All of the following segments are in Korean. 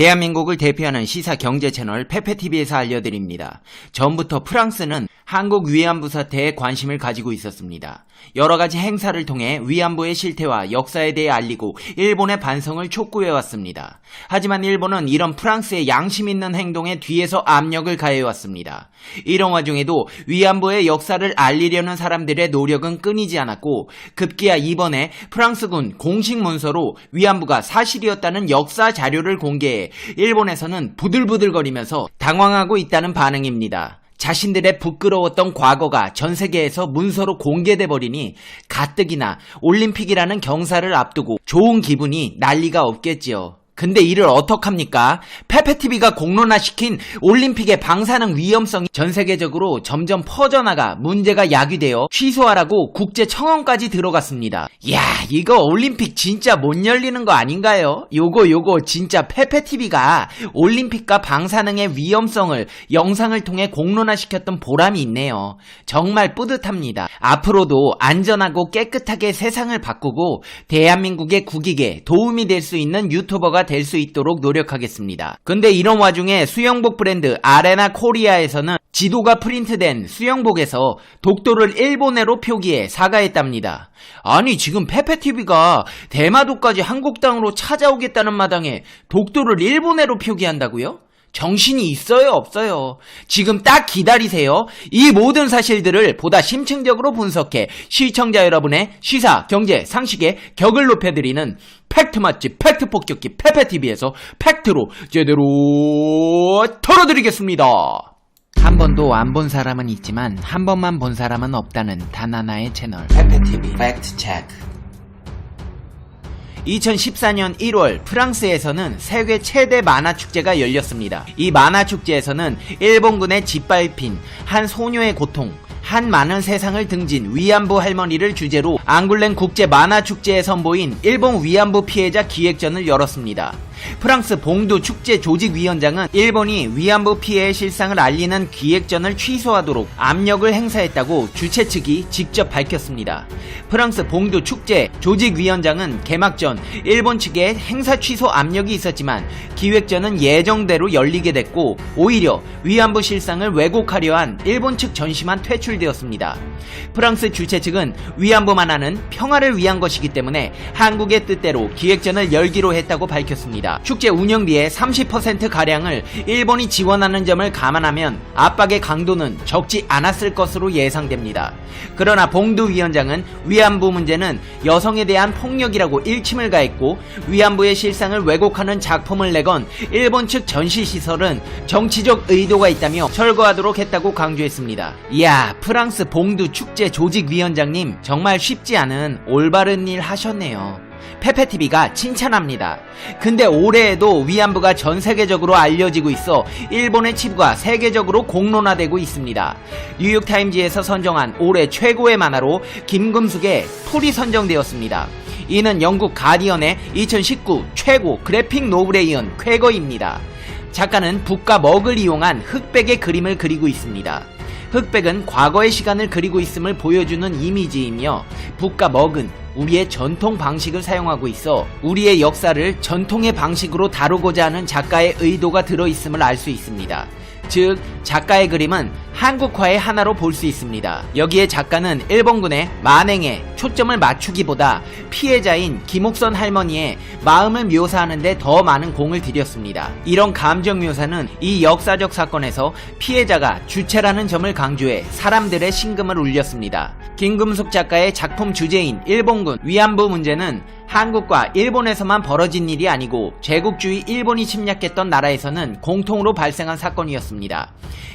대한민국을 대표하는 시사 경제 채널 페페TV에서 알려드립니다. 전부터 프랑스는 한국 위안부 사태에 관심을 가지고 있었습니다. 여러 가지 행사를 통해 위안부의 실태와 역사에 대해 알리고 일본의 반성을 촉구해 왔습니다. 하지만 일본은 이런 프랑스의 양심 있는 행동에 뒤에서 압력을 가해 왔습니다. 이런 와중에도 위안부의 역사를 알리려는 사람들의 노력은 끊이지 않았고 급기야 이번에 프랑스군 공식 문서로 위안부가 사실이었다는 역사 자료를 공개해 일본에서는 부들부들거리면서 당황하고 있다는 반응입니다. 자신들의 부끄러웠던 과거가 전 세계에서 문서로 공개돼 버리니 가뜩이나 올림픽이라는 경사를 앞두고 좋은 기분이 난리가 없겠지요. 근데 이를 어떡합니까? 페페TV가 공론화시킨 올림픽의 방사능 위험성이 전 세계적으로 점점 퍼져나가 문제가 야기되어 취소하라고 국제청원까지 들어갔습니다. 야, 이거 올림픽 진짜 못 열리는 거 아닌가요? 요거 요거 진짜 페페TV가 올림픽과 방사능의 위험성을 영상을 통해 공론화시켰던 보람이 있네요. 정말 뿌듯합니다. 앞으로도 안전하고 깨끗하게 세상을 바꾸고 대한민국의 국익에 도움이 될 수 있는 유튜버가 될 수 있도록 노력하겠습니다. 근데 이런 와중에 수영복 브랜드 아레나 코리아에서는 지도가 프린트된 수영복에서 독도를 일본해로 표기해 사과했답니다. 아니 지금 페페TV가 대마도까지 한국 땅으로 찾아오겠다는 마당에 독도를 일본해로 표기한다고요? 정신이 있어요, 없어요? 지금 딱 기다리세요. 이 모든 사실들을 보다 심층적으로 분석해 시청자 여러분의 시사, 경제, 상식의 격을 높여드리는 팩트 맛집, 팩트 폭격기 페페TV에서 팩트로 제대로 털어드리겠습니다. 한 번도 안 본 사람은 있지만 한 번만 본 사람은 없다는 단 하나의 채널 페페TV 팩트 체크 2014년 1월 프랑스에서는 세계 최대 만화 축제가 열렸습니다. 이 만화 축제에서는 일본군의 짓밟힌 한 소녀의 고통, 한 많은 세상을 등진 위안부 할머니를 주제로 앙굴렘 국제 만화 축제에 선보인 일본 위안부 피해자 기획전을 열었습니다. 프랑스 봉두 축제 조직위원장은 일본이 위안부 피해의 실상을 알리는 기획전을 취소하도록 압력을 행사했다고 주최 측이 직접 밝혔습니다. 프랑스 봉두 축제 조직위원장은 개막 전 일본 측에 행사 취소 압력이 있었지만 기획전은 예정대로 열리게 됐고 오히려 위안부 실상을 왜곡하려 한 일본 측 전시만 퇴출되었습니다. 프랑스 주최 측은 위안부 만화는 평화를 위한 것이기 때문에 한국의 뜻대로 기획전을 열기로 했다고 밝혔습니다. 축제 운영비의 30%가량을 일본이 지원하는 점을 감안하면 압박의 강도는 적지 않았을 것으로 예상됩니다. 그러나 봉두 위원장은 위안부 문제는 여성에 대한 폭력이라고 일침을 가했고 위안부의 실상을 왜곡하는 작품을 내건 일본 측 전시시설은 정치적 의도가 있다며 철거하도록 했다고 강조했습니다. 이야 프랑스 봉두 축제 조직위원장님 정말 쉽지 않은 올바른 일 하셨네요. 페페TV가 칭찬합니다. 근데 올해에도 위안부가 전 세계적으로 알려지고 있어 일본의 치부가 세계적으로 공론화되고 있습니다. 뉴욕타임즈에서 선정한 올해 최고의 만화로 김금숙의 풀이 선정되었습니다. 이는 영국 가디언의 2019 최고 그래픽 노블에 이은 쾌거입니다. 작가는 북과 먹을 이용한 흑백의 그림을 그리고 있습니다. 흑백은 과거의 시간을 그리고 있음을 보여주는 이미지이며 북과 먹은 우리의 전통 방식을 사용하고 있어 우리의 역사를 전통의 방식으로 다루고자 하는 작가의 의도가 들어있음을 알 수 있습니다. 즉 작가의 그림은 한국화의 하나로 볼 수 있습니다. 여기에 작가는 일본군의 만행에 초점을 맞추기보다 피해자인 김옥선 할머니의 마음을 묘사하는데 더 많은 공을 들였습니다. 이런 감정 묘사는 이 역사적 사건에서 피해자가 주체라는 점을 강조해 사람들의 심금을 울렸습니다. 김금숙 작가의 작품 주제인 일본군 위안부 문제는 한국과 일본에서만 벌어진 일이 아니고 제국주의 일본이 침략했던 나라에서는 공통으로 발생한 사건이었습니다.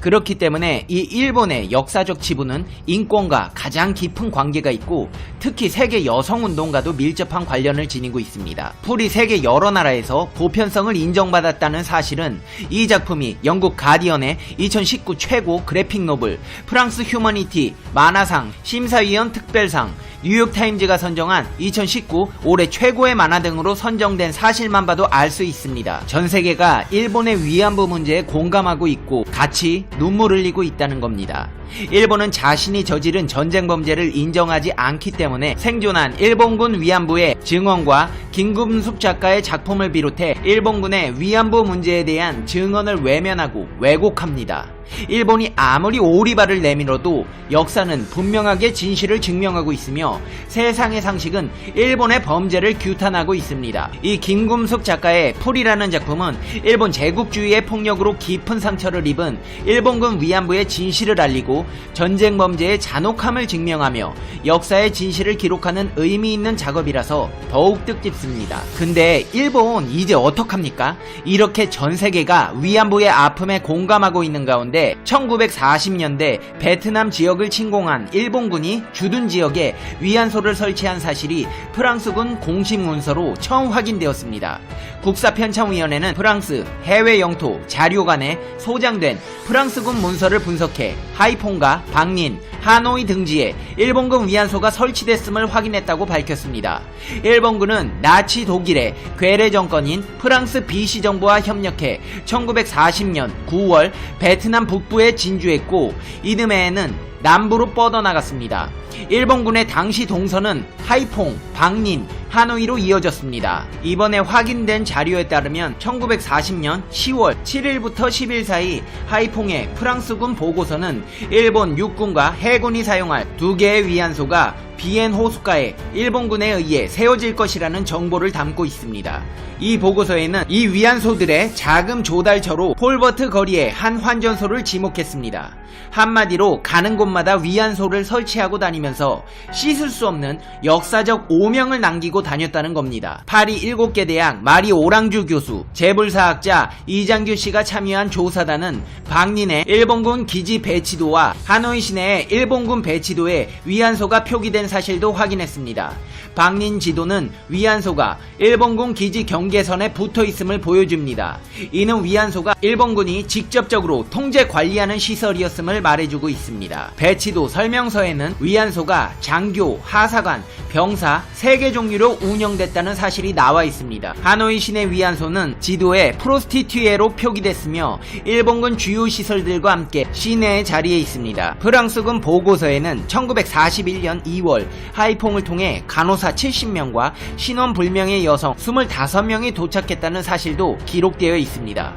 그렇기 때문에 이 일본의 역사적 지부는 인권과 가장 깊은 관계가 있고 특히 세계 여성운동과도 밀접한 관련을 지니고 있습니다. 풀이 세계 여러 나라에서 보편성을 인정받았다는 사실은 이 작품이 영국 가디언의 2019 최고 그래픽 노블, 프랑스 휴머니티 만화상 심사위원 특별상, 뉴욕타임즈가 선정한 2019 올해 올해 최고의 만화 등으로 선정된 사실만 봐도 알 수 있습니다. 전 세계가 일본의 위안부 문제에 공감하고 있고 같이 눈물 흘리고 있다는 겁니다. 일본은 자신이 저지른 전쟁 범죄를 인정하지 않기 때문에 생존한 일본군 위안부의 증언과 김금숙 작가의 작품을 비롯해 일본군의 위안부 문제에 대한 증언을 외면하고 왜곡합니다. 일본이 아무리 오리발을 내밀어도 역사는 분명하게 진실을 증명하고 있으며 세상의 상식은 일본의 범죄를 규탄하고 있습니다. 이 김금숙 작가의 풀이라는 작품은 일본 제국주의의 폭력으로 깊은 상처를 입은 일본군 위안부의 진실을 알리고 전쟁 범죄의 잔혹함을 증명하며 역사의 진실을 기록하는 의미 있는 작업이라서 더욱 뜻깊습니다. 근데 일본 이제 어떡합니까? 이렇게 전 세계가 위안부의 아픔에 공감하고 있는 가운데 1940년대 베트남 지역을 침공한 일본군이 주둔 지역에 위안소를 설치한 사실이 프랑스군 공식 문서로 처음 확인되었습니다. 국사편찬위원회는 프랑스 해외 영토 자료관에 소장된 프랑스군 문서를 분석해 하이 퐁과 박린, 하노이 등지에 일본군 위안소가 설치됐음을 확인했다고 밝혔습니다. 일본군은 나치 독일의 괴뢰 정권인 프랑스 비시 정부와 협력해 1940년 9월 베트남 북부에 진주했고 이듬해에는 남부로 뻗어나갔습니다. 일본군의 당시 동선은 하이퐁, 박린, 하노이로 이어졌습니다. 이번에 확인된 자료에 따르면 1940년 10월 7일부터 10일 사이 하이퐁의 프랑스군 보고서는 일본 육군과 해군이 사용할 두 개의 위안소가 비엔 호숫가에 일본군에 의해 세워질 것이라는 정보를 담고 있습니다. 이 보고서에는 이 위안소들의 자금 조달처로 폴버트 거리에 한 환전소를 지목했습니다. 한마디로 가는 곳마다 위안소를 설치하고 다니면서 씻을 수 없는 역사적 오명을 남기고 다녔다는 겁니다. 파리 7개 대학 마리 오랑주 교수, 재벌사학자 이장규 씨가 참여한 조사단은 박린의 일본군 기지 배치도와 하노이 시내의 일본군 배치도에 위안소가 표기된 사실도 확인했습니다. 박린 지도는 위안소가 일본군 기지 경계선에 붙어 있음을 보여줍니다. 이는 위안소가 일본군이 직접적으로 통제 관리하는 시설이었음을 말해주고 있습니다. 배치도 설명서에는 위안소가 장교, 하사관, 병사 3개 종류로 운영됐다는 사실이 나와 있습니다. 하노이 시내 위안소는 지도에 프로스티튜에로 표기됐으며 일본군 주요 시설들과 함께 시내의 자리에 있습니다. 프랑스군 보고서에는 1941년 2월 하이퐁을 통해 간호사 70명과 신원 불명의 여성 25명이 도착했다는 사실도 기록되어 있습니다.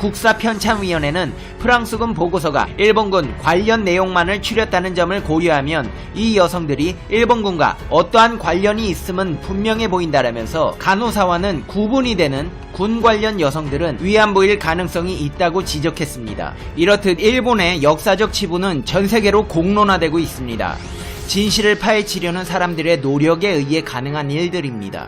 국사편찬위원회는 프랑스군 보고서가 일본군 관련 내용만을 추렸다는 점을 고려하면 이 여성들이 일본군과 어떠한 관련이 있음은 분명해 보인다라면서 간호사와는 구분이 되는 군 관련 여성들은 위안부일 가능성이 있다고 지적했습니다. 이렇듯 일본의 역사적 치부는 전 세계로 공론화되고 있습니다. 진실을 파헤치려는 사람들의 노력에 의해 가능한 일들입니다.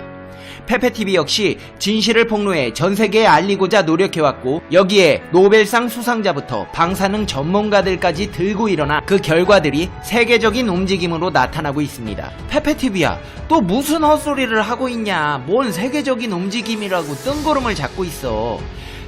페페TV 역시 진실을 폭로해 전 세계에 알리고자 노력해왔고 여기에 노벨상 수상자부터 방사능 전문가들까지 들고 일어나 그 결과들이 세계적인 움직임으로 나타나고 있습니다. 페페TV야 또 무슨 헛소리를 하고 있냐 뭔 세계적인 움직임이라고 뜬구름을 잡고 있어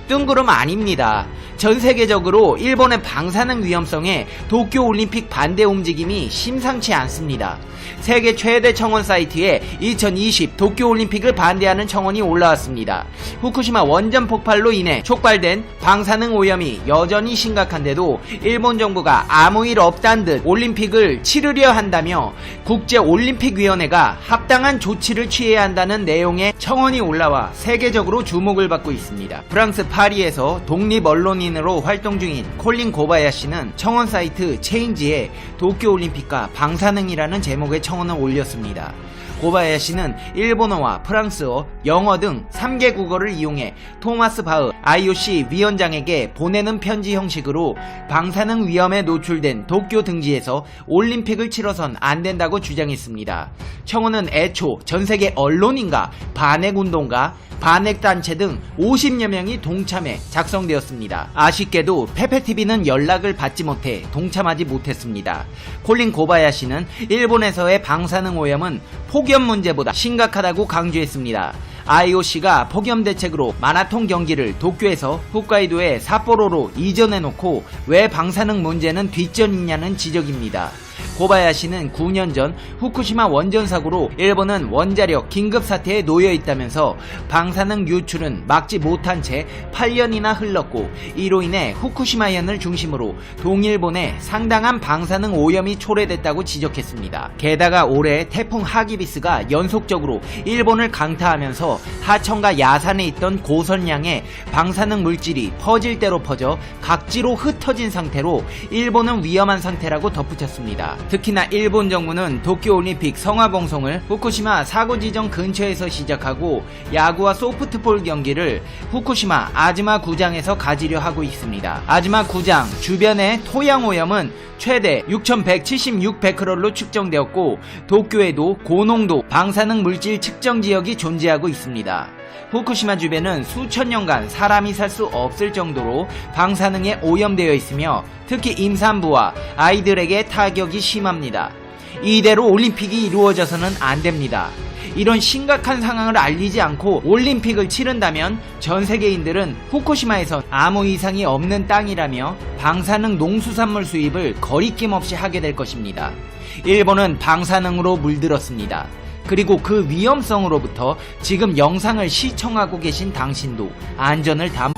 뜬구름 아닙니다. 전 세계적으로 일본의 방사능 위험성에 도쿄 올림픽 반대 움직임이 심상치 않습니다. 세계 최대 청원 사이트에 2020 도쿄 올림픽을 반대하는 청원이 올라왔습니다. 후쿠시마 원전 폭발로 인해 촉발된 방사능 오염이 여전히 심각한데도 일본 정부가 아무 일 없단 듯 올림픽을 치르려 한다며 국제 올림픽 위원회가 합당한 조치를 취해야 한다는 내용의 청원이 올라와 세계적으로 주목을 받고 있습니다. 프랑스 파리에서 독립 언론인으로 활동 중인 콜린 고바야시는 청원 사이트 체인지에 도쿄 올림픽과 방사능이라는 제목의 청원을 올렸습니다. 고바야시는 일본어와 프랑스어, 영어 등 3개 국어를 이용해 토마스 바흐 IOC 위원장에게 보내는 편지 형식으로 방사능 위험에 노출된 도쿄 등지에서 올림픽을 치러선 안 된다고 주장했습니다. 청원은 애초 전 세계 언론인가 반핵 운동가 반핵단체 등 50여 명이 동참해 작성되었습니다. 아쉽게도 페페TV는 연락을 받지 못해 동참하지 못했습니다. 콜린 고바야시는 일본에서의 방사능 오염은 폭염 문제보다 심각하다고 강조했습니다. IOC가 폭염 대책으로 마라톤 경기를 도쿄에서 홋카이도의 삿포로로 이전해놓고 왜 방사능 문제는 뒷전이냐는 지적입니다. 고바야시는 9년 전 후쿠시마 원전 사고로 일본은 원자력 긴급 사태에 놓여 있다면서 방사능 유출은 막지 못한 채 8년이나 흘렀고 이로 인해 후쿠시마현을 중심으로 동일본에 상당한 방사능 오염이 초래됐다고 지적했습니다. 게다가 올해 태풍 하기비스가 연속적으로 일본을 강타하면서 하천과 야산에 있던 고선량의 방사능 물질이 퍼질 대로 퍼져 각지로 흩어진 상태로 일본은 위험한 상태라고 덧붙였습니다. 특히나 일본 정부는 도쿄올림픽 성화봉송을 후쿠시마 사고 지점 근처에서 시작하고 야구와 소프트볼 경기를 후쿠시마 아즈마 구장에서 가지려 하고 있습니다. 아즈마 구장 주변의 토양 오염은 최대 6,176 베크럴로 측정되었고 도쿄에도 고농도 방사능 물질 측정 지역이 존재하고 있습니다. 후쿠시마 주변은 수천 년간 사람이 살 수 없을 정도로 방사능에 오염되어 있으며 특히 임산부와 아이들에게 타격이 심합니다. 이대로 올림픽이 이루어져서는 안 됩니다. 이런 심각한 상황을 알리지 않고 올림픽을 치른다면 전 세계인들은 후쿠시마에서 아무 이상이 없는 땅이라며 방사능 농수산물 수입을 거리낌 없이 하게 될 것입니다. 일본은 방사능으로 물들었습니다. 그리고 그 위험성으로부터 지금 영상을 시청하고 계신 당신도 안전을 담